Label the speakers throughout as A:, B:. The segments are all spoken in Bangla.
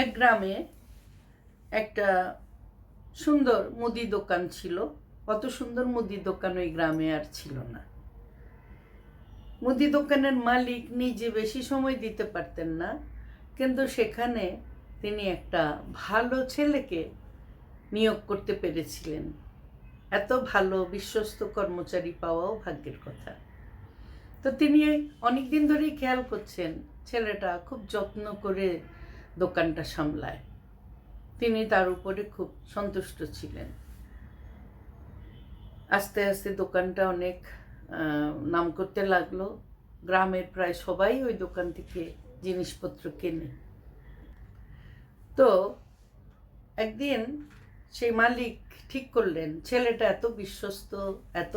A: এক গ্রামে একটা সুন্দর মুদি দোকান ছিল। অত সুন্দর মুদি দোকান ওই গ্রামে আর ছিল না। মুদি দোকানের মালিক নিজে বেশি সময় দিতে পারতেন না, কিন্তু সেখানে তিনি একটা ভালো ছেলেকে নিয়োগ করতে পেরেছিলেন। এত ভালো বিশ্বস্ত কর্মচারী পাওয়াও ভাগ্যের কথা। তো তিনি অনেক দিন ধরেই খেয়াল করছেন, ছেলেটা খুব যত্ন করে দোকানটা সামলায়। তিনি তার উপরে খুব সন্তুষ্ট ছিলেন। আস্তে আস্তে দোকানটা অনেক নাম করতে লাগল। গ্রামের প্রায় সবাই ওই দোকান থেকে জিনিসপত্র কেনে। তো একদিন সেই মালিক ঠিক করলেন, ছেলেটা এত বিশ্বস্ত, এত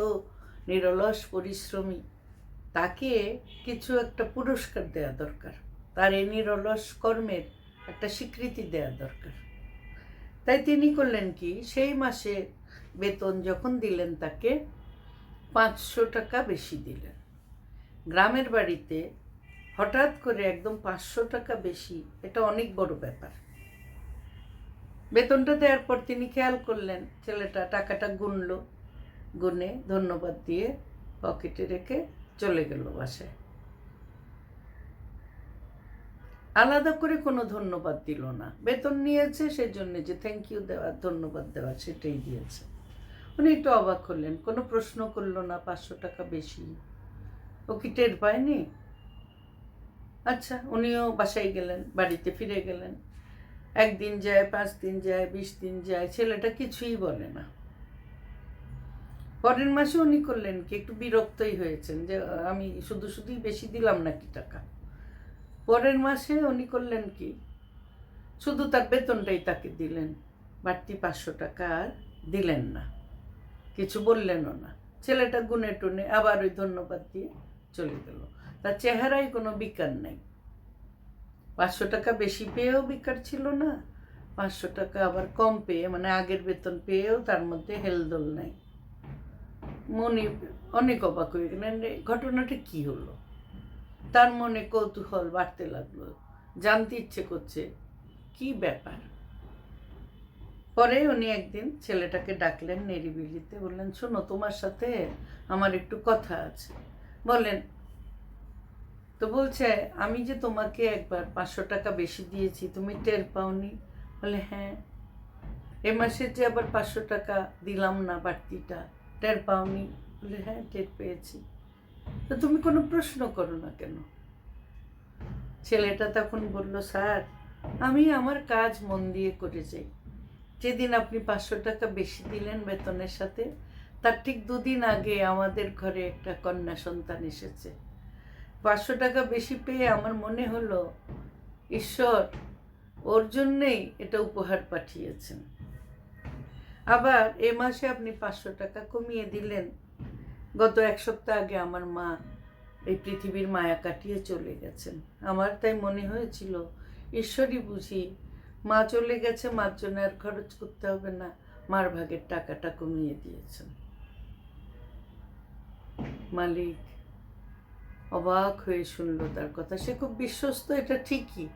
A: নিরলস, পরিশ্রমী, তাকে কিছু একটা পুরস্কার দেওয়া দরকার। তার এই নিরলস কর্মের একটা স্বীকৃতি দেওয়া দরকার। তাই তিনি করলেন কি, সেই মাসে বেতন যখন দিলেন তাকে পাঁচশো টাকা বেশি দিলেন। গ্রামের বাড়িতে হঠাৎ করে একদম পাঁচশো টাকা বেশি, এটা অনেক বড় ব্যাপার। বেতনটা দেওয়ার পর তিনি খেয়াল করলেন, ছেলেটা টাকাটা গুনল, গুনে ধন্যবাদ দিয়ে পকেটে রেখে চলে গেল বাসায়। আলাদা করে কোনো ধন্যবাদ দিল না। বেতন নিয়েছে, সেজন্য যে থ্যাংক ইউ দেওয়ার ধন্যবাদ দেওয়া, সেটাই দিয়েছে। উনি একটু অবাক হলেন, কোনো প্রশ্ন করল না, পাঁচশো টাকা বেশি। ও কি টের পায়নি? আচ্ছা উনিও বাসায় গেলেন, বাড়িতে ফিরে গেলেন। একদিন যায়, পাঁচ দিন যায়, বিশ দিন যায়, ছেলেটা কিছুই বলে না। পরের মাসে উনি করলেন কি, একটু বিরক্তই হয়েছেন যে, আমি শুধু শুধুই বেশি দিলাম নাকি টাকা? পরের মাসে উনি করলেন কি? শুধু তার বেতনটাই তাকে দিলেন। বাড়তি পাঁচশো টাকা আর দিলেন না। কিছু বললেনও না। ছেলেটা গুনে টুনে আবার ওই ধন্যবাদ দিয়ে চলে গেল। তার চেহারায় কোনো বিকার নেই। পাঁচশো টাকা বেশি পেয়েও বিকার ছিল না। পাঁচশো টাকা আবার কম পেয়ে মানে আগের বেতন পেয়েও তার মধ্যে হেলদোল নাই। মনে অনেক অবাক হয়ে গেলেন ঘটনাটা কি হলো? তার মনে কৌতূহল বাড়তে লাগল। জানতে ইচ্ছে করছে, কি ব্যাপার? পরে উনি একদিন ছেলেটাকে ডাকলেন নিরিবিলিতে, বললেন, শোনো, তোমার সাথে আমার একটু কথা আছে। বলেন তো বলছে, আমি যে তোমাকে একবার পাঁচশো টাকা বেশি দিয়েছি, তুমি টের পাওনি? বলে হ্যাঁ এ মাসে যে আবার পাঁচশো টাকা দিলাম না বাড়তিটা, টের পাওনি? বলে হ্যাঁ টের পেয়েছি। তো তুমি কোনো প্রশ্ন করো না কেন? ছেলেটা তখন বলল, স্যার, আমি আমার কাজ মন দিয়ে করে যাই। যেদিন আপনি পাঁচশো টাকা বেশি দিলেন বেতনের সাথে, তার ঠিক দুদিন আগে আমাদের ঘরে একটা কন্যা সন্তান এসেছে। পাঁচশো টাকা বেশি পেয়ে আমার মনে হলো, ঈশ্বর, ওর জন্যেই এটা উপহার পাঠিয়েছেন। আবার এ মাসে আপনি পাঁচশো টাকা কমিয়ে দিলেন গত এক সপ্তাহ আগে আমার মা এই পৃথিবীর মায়া কাটিয়ে চলে গেছেন। আমার তাই মনে হয়েছিল, ঈশ্বরই বুঝি, মা চলে গেছে, মার জন্য আর খরচ করতে হবে না, মার ভাগের টাকাটা কমিয়ে দিয়েছেন। মালিক অবাক হয়ে শুনল তার কথা। সে খুব বিশ্বস্ত, এটা ঠিকই।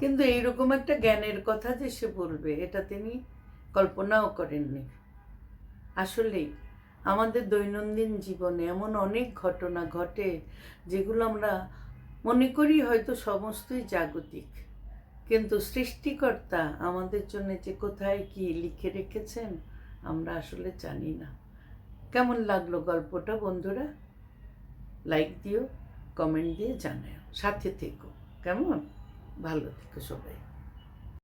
A: কিন্তু এইরকম একটা জ্ঞানের কথা যে সে বলবে, এটা তিনি কল্পনাও করেননি। আসলেই আমাদের দৈনন্দিন জীবনে এমন অনেক ঘটনা ঘটে যেগুলো আমরা মনে করি হয়তো সমস্তই জাগতিক। কিন্তু সৃষ্টিকর্তা আমাদের জন্য যে কোথায় কি লিখে রেখেছেন আমরা আসলে জানি না। কেমন লাগল গল্পটা বন্ধুরা? লাইক দিও কমেন্ট দিয়ে জানাও সাথে থেকো। কেমন? ভালো থেকো সবাই।